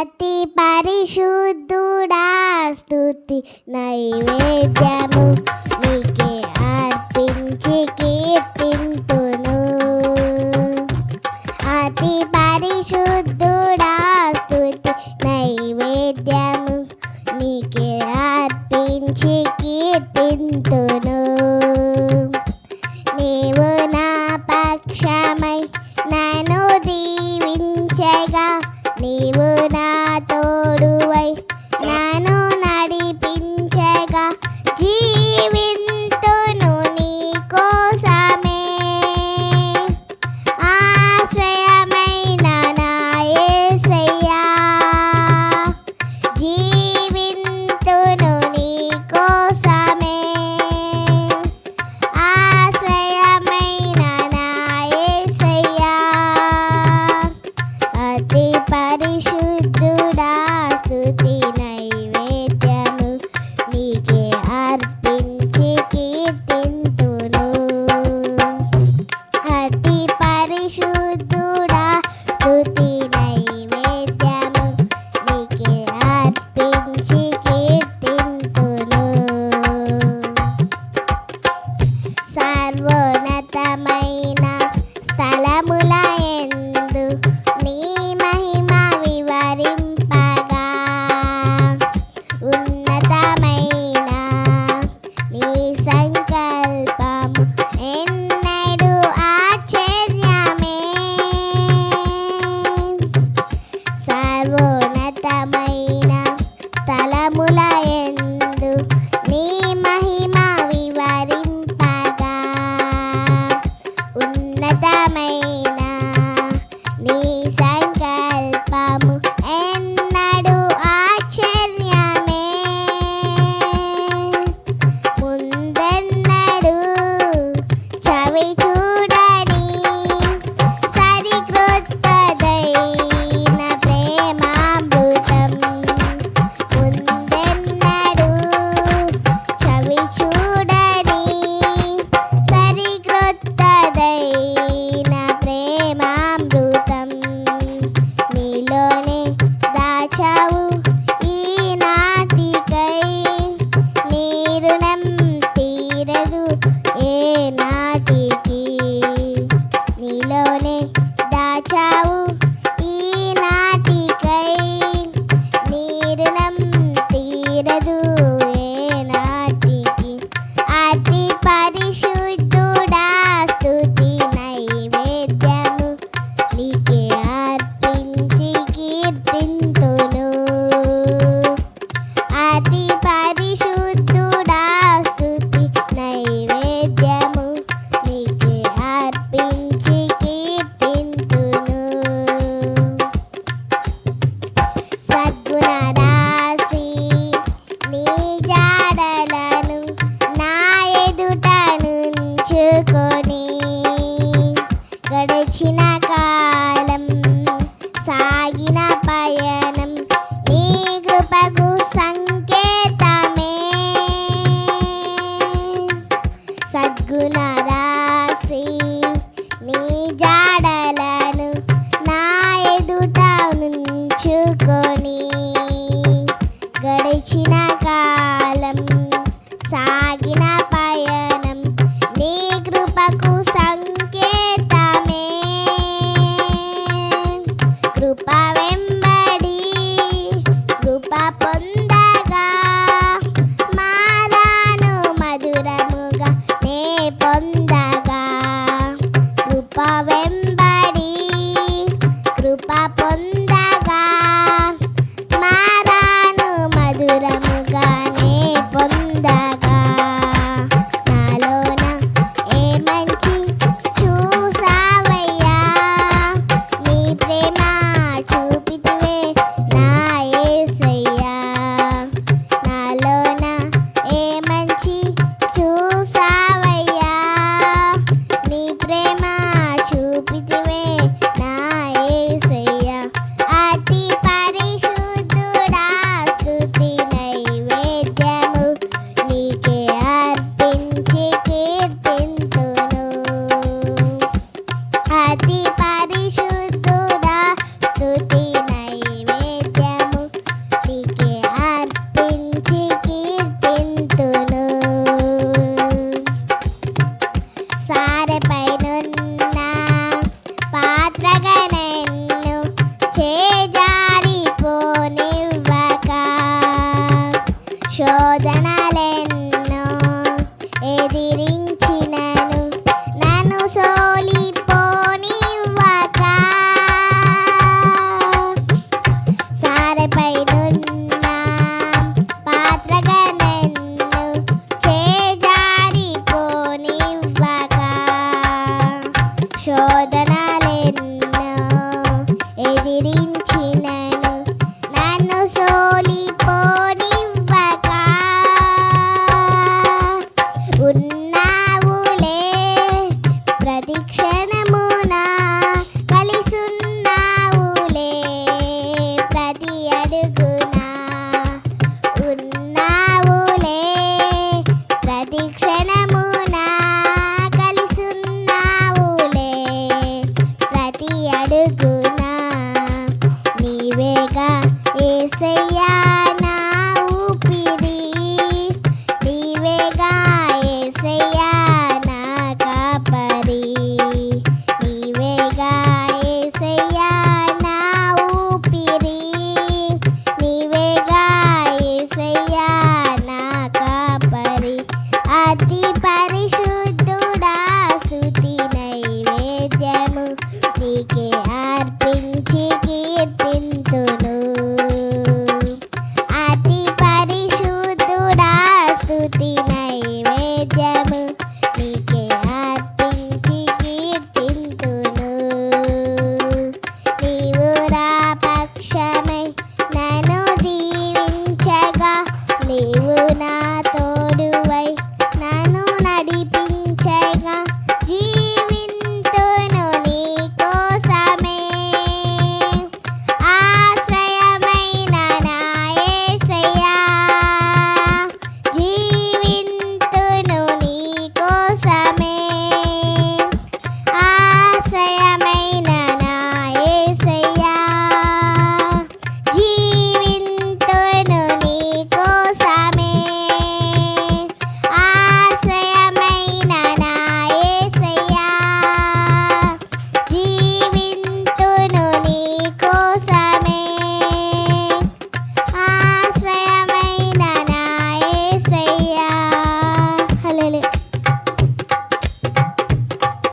అతి పరిశుద్ధుడా స్థుతి నైవేద్యము నీకే అర్పించి కీర్తింతును. అతి పరిశుద్ధుడా స్థుతి నైవేద్యము నీకే అర్పించి కీర్తింతును. నీవు నా పక్షమై నన్ను దీవించగా నీవు baby.